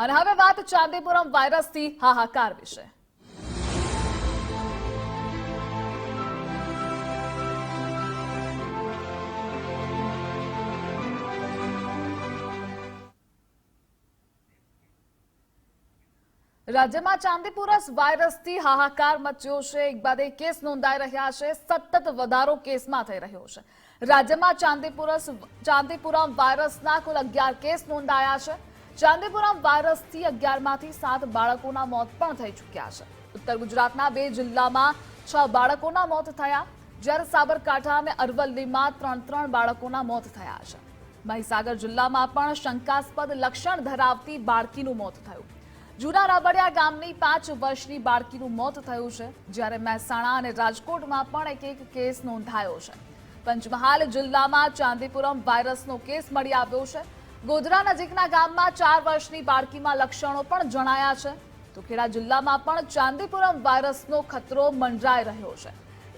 અને હવે વાત ચાંદીપુરમ વાયરસથી હાહાકાર વિશે. રાજ્યમાં ચાંદીપુરસ વાયરસથી હાહાકાર મચ્યો છે. એક બાદ એક કેસ નોંધાઈ રહ્યા છે. સતત વધારો કેસમાં થઈ રહ્યો છે. રાજ્યમાં ચાંદીપુરસ ચાંદીપુરમ વાયરસના કુલ અગિયાર કેસ નોંધાયા છે. ચાંદીપુરમ વાયરસથી અગિયારમાંથી સાત બાળકોના મોત પણ થઈ ચૂક્યા છે. ઉત્તર ગુજરાતના બે જિલ્લામાં છ બાળકોના મોત થયા. જ્યારે સાબરકાંઠા અને અરવલ્લીમાં ત્રણ ત્રણ બાળકોના મોત થયા છે. મહીસાગર જિલ્લામાં પણ શંકાસ્પદ લક્ષણ ધરાવતી બાળકીનું મોત થયું. જૂના રાબડિયા ગામની પાંચ વર્ષની બાળકીનું મોત થયું છે, જ્યારે મહેસાણા અને રાજકોટમાં પણ એક એક કેસ નોંધાયો છે. પંચમહાલ જિલ્લામાં ચાંદીપુરમ વાયરસનો કેસ મળી આવ્યો છે. ગોધરા નજીકના ગામમાં ચાર વર્ષની બાળકીમાં લક્ષણો પણ જણાયા છે. તો ખેડા જિલ્લામાં પણ ચાંદીપુરમ વાયરસનો ખતરો મંડરાઈ રહ્યો છે.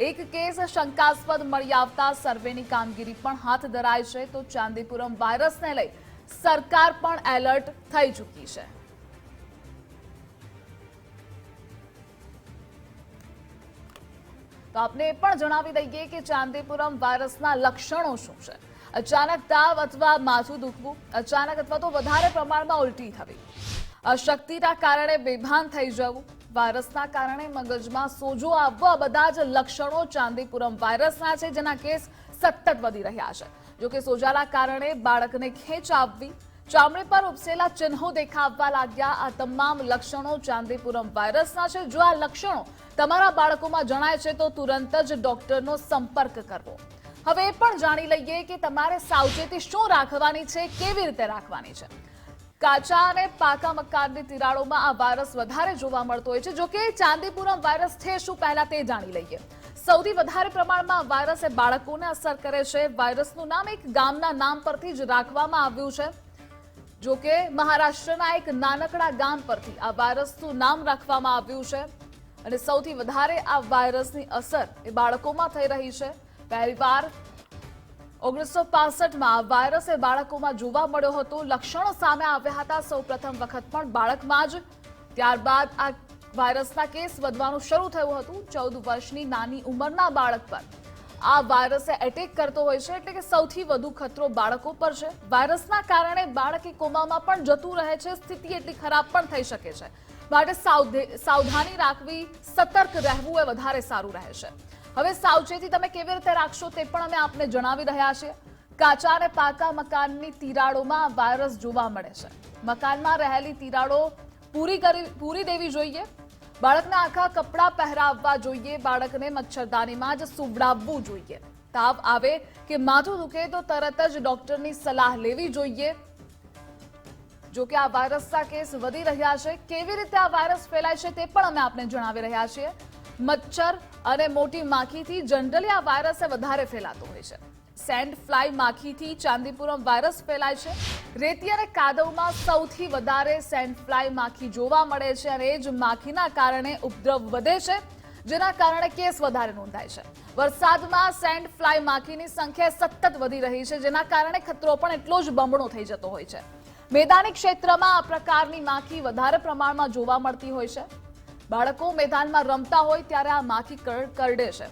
એક કેસ શંકાસ્પદ મળી આવતા સર્વેની કામગીરી પણ હાથ ધરાય છે, તો ચાંદીપુરમ વાયરસને લઈ સરકાર પણ એલર્ટ થઈ ચૂકી છે. તો આપને એ પણ જણાવી દઈએ કે ચાંદીપુરમ વાયરસના લક્ષણો શું છે? અચાનક તાવ અથવા માથું દુખવું, અચાનક અથવા તો વધારે પ્રમાણમાં ઉલટી થવી. અશક્તિના કારણે બેભાન થઈ જવું, વાયરસના કારણે મગજમાં સોજો આવવો બધા જ લક્ષણો ચાંદીપુરમ વાયરસના છે, જેના કેસ સતત વધી રહ્યા છે. જોકે સોજાના કારણે બાળકને ખેંચ આવવી, ચામડી પર ઉપસેલા ચિહ્નો દેખાવવા લાગ્યા, આ તમામ લક્ષણો ચાંદીપુરમ વાયરસના છે. જો આ લક્ષણો તમારા બાળકોમાં જણાય છે, તો તુરંત જ ડોક્ટરનો સંપર્ક કરવો. હવે પણ જાણી લઈએ કે તમારે સાવચેતી શું રાખવાની છે, કેવી રીતે રાખવાની છે. કાચા અને પાકા મકાનની તિરાડોમાં આ વાયરસ વધારે જોવા મળતો હોય છે. જોકે ચાંદીપુરમ વાયરસ છે શું પહેલા તે જાણી લઈએ. સૌથી વધારે પ્રમાણમાં વાયરસ એ બાળકોને અસર કરે છે. વાયરસનું નામ એક ગામના નામ પરથી જ રાખવામાં આવ્યું છે. જોકે મહારાષ્ટ્રના એક નાનકડા ગામ પરથી આ વાયરસનું નામ રાખવામાં આવ્યું છે. અને સૌથી વધારે આ વાયરસની અસર એ બાળકોમાં થઈ રહી છે. પહેલીવાર ઓગણીસો પાસઠમાં વાયરસ એ બાળકોમાં જોવા મળ્યો હતો. લક્ષણો સામે આવ્યા હતા. સૌ પ્રથમ વખત પણ બાળકમાં જ. ત્યારબાદ આ વાયરસના કેસ વધવાનું શરૂ થયું હતું. ચૌદ વર્ષની નાની ઉંમરના બાળક પર. આ વાયરસે એટેક કરતો હોય છે એટલે કે સૌથી વધુ ખતરો બાળકો પર છે. વાયરસના કારણે બાળક કોમામાં પણ જતું રહે છે. સ્થિતિ એટલી ખરાબ પણ થઈ શકે છે. માટે સાવધે- સાવધાની રાખવી, સતર્ક રહેવું એ વધારે સારું રહે છે. હવે સાવચેતી તમે કેવી રીતે રાખશો તે પણ અમે આપને જણાવી રહ્યા છીએ. કાચા અને પાકા મકાનની તિરાડોમાં વાયરસ જોવા મળે છે. મકાનમાં રહેલી તિરાડો પૂરી કરી, પૂરી દેવી જોઈએ. બાળકને આખા કપડાં પહેરાવવા જોઈએ. બાળકને મચ્છરદાનીમાં જ સુવડાવવું જોઈએ. તાવ આવે કે માથું દુખે તો તરત જ ડોક્ટરની સલાહ લેવી જોઈએ. જો કે આ વાયરસના કેસ વધી રહ્યા છે. કેવી રીતે આ વાયરસ ફેલાય છે તે પણ અમે આપને જણાવી રહ્યા છીએ. મચ્છર અને મોટી માખીથી જનરલી આ વાયરસ વધારે ફેલાતો હોય છે. સેન્ડ ફ્લાય માખીથી ચાંદીપુરમ વાયરસ ફેલાય છે. રેતી અને કાદવમાં સૌથી વધારે સેન્ડ ફ્લાય માખી જોવા મળે છે અને એ જ માખીના કારણે ઉપદ્રવ વધે છે, જેના કારણે કેસ વધારે નોંધાય છે. વરસાદમાં સેન્ડ ફ્લાય માખીની સંખ્યા સતત વધી રહી છે, જેના કારણે ખતરો પણ એટલો જ બમણો થઈ જતો હોય છે. મેદાની ક્ષેત્રમાં આ પ્રકારની માખી વધારે પ્રમાણમાં જોવા મળતી હોય છે. બાળકો મેદાનમાં રમતા હોય ત્યારે આ માખી કરડે છે.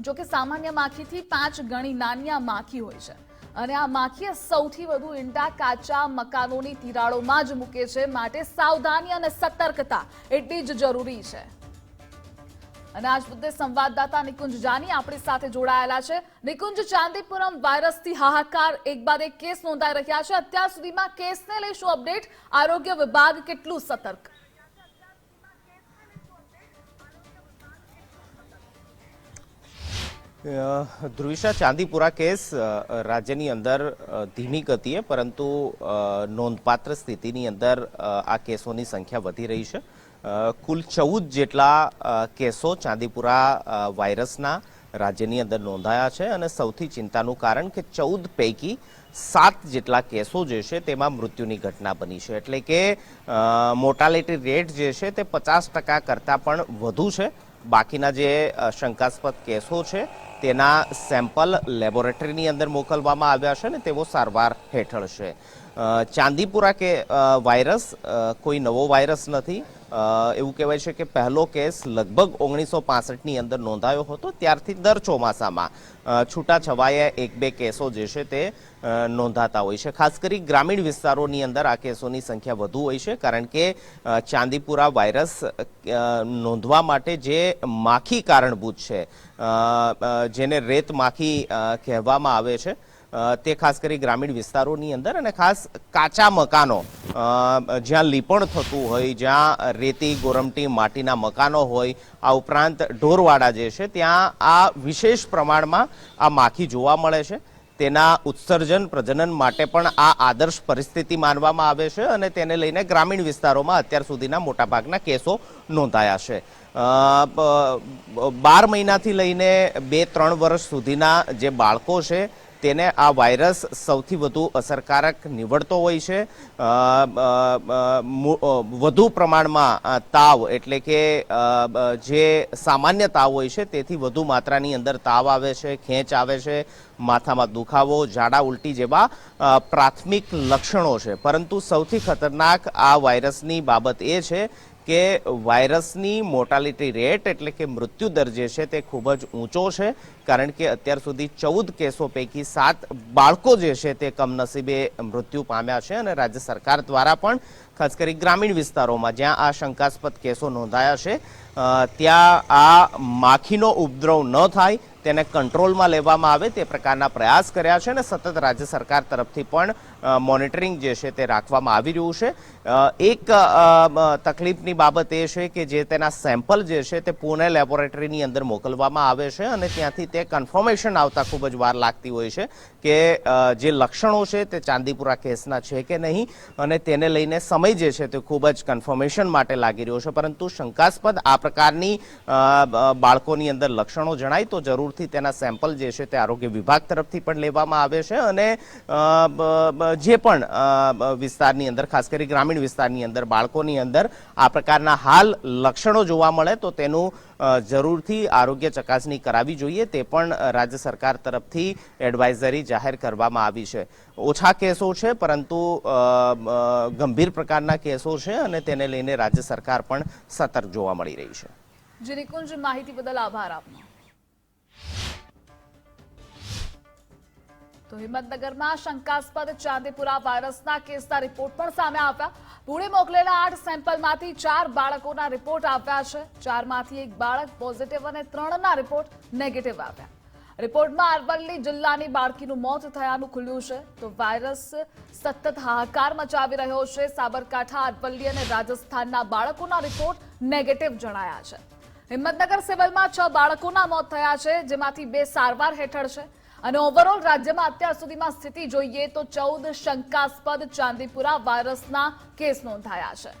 જો કે સામાન્ય માખીથી પાંચ ગણી નાની આ માખી હોય છે. અને આ માખી સૌથી વધુ ઈંડા, કાચા મકાનોની તિરાડોમાં જ મૂકે છે. માટે સાવધાની અને સતર્કતા એટલી જ જરૂરી છે. અને આજ મુદ્દે સંવાદદાતા નિકુંજ જાની આપણી સાથે જોડાયેલા છે. નિકુંજ, ચાંદીપુરમ વાયરસથી હાહાકાર એક બાદ એક કેસ નોંધાઈ રહ્યા છે. અત્યાર સુધીમાં કેસને લઈ શું અપડેટ? આરોગ્ય વિભાગ કેટલું સતર્ક? ધ્રુવિશા ચાંદીપુરા કેસ રાજ્યની અંદર ધીમી ગતિએ, પરંતુ નોંધપાત્ર સ્થિતિની અંદર આ કેસોની સંખ્યા વધી રહી છે. કુલ ચૌદ જેટલા કેસો ચાંદીપુરા વાયરસના રાજ્યની અંદર નોંધાયા છે. અને સૌથી ચિંતાનું કારણ કે ચૌદ પૈકી સાત જેટલા કેસો જે છે તેમાં મૃત્યુની ઘટના બની છે. એટલે કે મોર્ટાલિટી રેટ જે છે તે પચાસ ટકા કરતાં પણ વધુ છે. બાકીના જે શંકાસ્પદ કેસો છે, તેના સેમ્પલ લેબોરેટરીની અંદર મોકલવામાં આવ્યા છે ને તેઓ સારવાર હેઠળ છે. ચાંદીપુરા કે વાયરસ કોઈ નવો વાયરસ નથી. એવું કહેવાય છે કે પહેલો કેસ લગભગ ઓગણીસો પાસઠની અંદર નોંધાયો હતો, ત્યારથી દર ચોમાસામાં છૂટા છવાયા એક બે કેસો જે છે તે નોંધાતા હોય છે. ખાસ કરી ગ્રામીણ વિસ્તારોની અંદર આ કેસોની સંખ્યા વધુ હોય છે, કારણ કે ચાંદીપુરા વાયરસ નોંધવા માટે જે માખી કારણભૂત છે જેને રેત માખી કહેવામાં આવે છે તે ખાસ કરી ગ્રામીણ વિસ્તારોની અંદર અને ખાસ કાચા મકાનો. જ્યાં લીપણ થતું હોય, જ્યાં રેતી, ગોરમટી માટીના મકાનો હોય, આ ઉપરાંત ઢોરવાડા જે છે, ત્યાં આ વિશેષ પ્રમાણમાં આ માખી જોવા મળે છે. તેના ઉત્સર્જન, પ્રજનન માટે પણ આ આદર્શ પરિસ્થિતિ માનવામાં આવે છે અને તેને લઈને ગ્રામીણ વિસ્તારોમાં અત્યાર સુધીના મોટાભાગના કેસો નોંધાયા છે. બાર મહિનાથી લઈને બે, ત્રણ વર્ષ સુધીના જે બાળકો છે તેને આ વાયરસ સૌથી વધુ અસરકારક નીવડતો હોય છે. વધુ પ્રમાણમાં તાવ એટલે કે જે સામાન્ય તાવ હોય છે તેથી વધુ માત્રાની અંદર તાવ આવે છે, ખેંચ આવે છે, માથામાં દુખાવો, ઝાડા ઉલટી જેવા પ્રાથમિક લક્ષણો છે. પરંતુ સૌથી ખતરનાક આ વાયરસની બાબત એ છે કે વાયરસની મોર્ટાલિટી રેટ એટલે કે મૃત્યુ દર જે છે તે ખૂબ જ ઊંચો છે, કારણ કે અત્યાર સુધી ચૌદ કેસો પૈકી સાત બાળકો જે છે તે કમનસીબે મૃત્યુ પામ્યા છે અને રાજ્ય સરકાર દ્વારા પણ ખાસ કરી ગ્રામીણ વિસ્તારોમાં જ્યાં આ શંકાસ્પદ કેસો નોંધાયા છે ત્યાં આ માખીનો ઉપદ્રવ ન થાય તેને કંટ્રોલમાં લેવામાં આવે તે પ્રકારના પ્રયાસ કર્યા છે અને સતત રાજ્ય સરકાર તરફથી પણ મોનિટરિંગ જે છે તે રાખવામાં આવી રહ્યું છે. એક તકલીફની બાબત એ છે કે જે તેના સેમ્પલ જે છે તે પુણે લેબોરેટરીની અંદર મોકલવામાં આવે છે અને ત્યાંથી તે કન્ફર્મેશન આવતા ખૂબ જ વાર લાગતી હોય છે કે જે લક્ષણો છે તે ચાંદીપુરા કેસના છે કે નહીં અને તેને લઈને સમય જે છે તે ખૂબ જ કન્ફર્મેશન માટે લાગી રહ્યો છે. પરંતુ શંકાસ્પદ આ પ્રકારની બાળકોની અંદર લક્ષણો જણાય તો જરૂરથી તેના સેમ્પલ જે છે તે આરોગ્ય વિભાગ તરફથી પણ લેવામાં આવે છે અને જે પણ વિસ્તારની અંદર, ખાસ કરી ગ્રામીણ વિસ્તારની અંદર, બાળકોની અંદર આ પ્રકારના હાલ લક્ષણો જોવા મળે તો તેનું જરૂરથી આરોગ્ય ચકાસણી કરાવવી જોઈએ. તે પણ રાજ્ય સરકાર તરફથી એડવાઇઝરી જાહેર કરવામાં આવી છે. ઓછા કેસો છે, પરંતુ ગંભીર પ્રકારના કેસો છે અને તેને લઈને રાજ્ય સરકાર પણ સતર્ક જોવા મળી રહી છે. જે નિકુંજ, માહિતી બદલ આભાર આપનો. તો હિંમતનગરમાં શંકાસ્પદ ચાંદીપુરા વાયરસના કેસના રિપોર્ટ પણ સામે આવ્યા. પુણે મોકલેલા આઠ સેમ્પલમાંથી ચાર બાળકોના રિપોર્ટ આવ્યા છે. ચારમાંથી એક બાળક પોઝિટિવ અને ત્રણના રિપોર્ટ નેગેટિવ આવ્યા. રિપોર્ટમાં અરવલ્લી જિલ્લાની બાળકીનું મોત થયાનું ખુલ્યું છે. તો વાયરસ સતત હાહાકાર મચાવી રહ્યો છે. સાબરકાંઠા, અરવલ્લી અને રાજસ્થાનના બાળકોના રિપોર્ટ નેગેટિવ જણાયા છે. હિંમતનગર સિવિલમાં છ બાળકોના મોત થયા છે, જેમાંથી બે સારવાર હેઠળ છે. અને ઓવરઓલ રાજ્યમાં અત્યાર સુધીમાં સ્થિતિ જોઈએ તો ચૌદ શંકાસ્પદ ચાંદીપુરા વાયરસના કેસ નોંધાયા છે.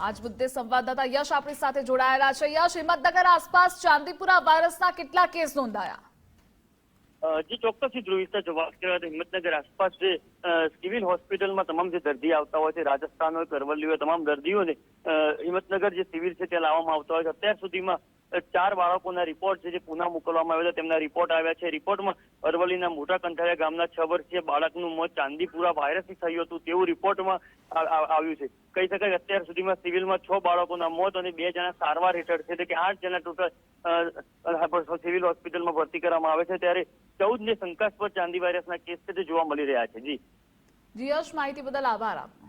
આજ મુદ્દે સંવાદદાતા યશ આપણી સાથે જોડાયેલા છે. યશ, હિંમતનગર આસપાસ ચાંદીપુરા વાયરસના કેટલા કેસ નોંધાયા? જી ચોક્કસથી ધ્રુવિસ્તા જો વાત કરવા હિંમતનગર આસપાસ જે સિવિલ હોસ્પિટલમાં તમામ જે દર્દી આવતા હોય છે, રાજસ્થાન હોય કરવલી હોય, તમામ દર્દીઓને હિંમતનગર જે સિવિલ છે ત્યાં લાવવામાં આવતા હોય છે. અત્યાર સુધીમાં ચાર બાળકોના રિપોર્ટ છે જે પુના મોકલવામાં આવ્યા હતા તેમના રિપોર્ટ આવ્યા છે. રિપોર્ટમાં અરવલ્લીના મોટા કંઠાળિયા ગામના છ વર્ષીય બાળકનું મોત ચાંદીપુરા વાયરસથી થયું હતું તેવું રિપોર્ટમાં આવ્યું છે. કહી શકાય અત્યાર સુધીમાં સિવિલમાં છ બાળકોના મોત અને બે જણા સારવાર હેઠળ છે. એટલે કે આઠ જણા ટોટલ સિવિલ હોસ્પિટલમાં ભરતી કરવામાં આવે છે. ત્યારે ચૌદ ને શંકાસ્પદ ચાંદી વાયરસના કેસ છે તે જોવા મળી રહ્યા છે. જી. જી યશ માહિતી બદલ આભાર આપનો.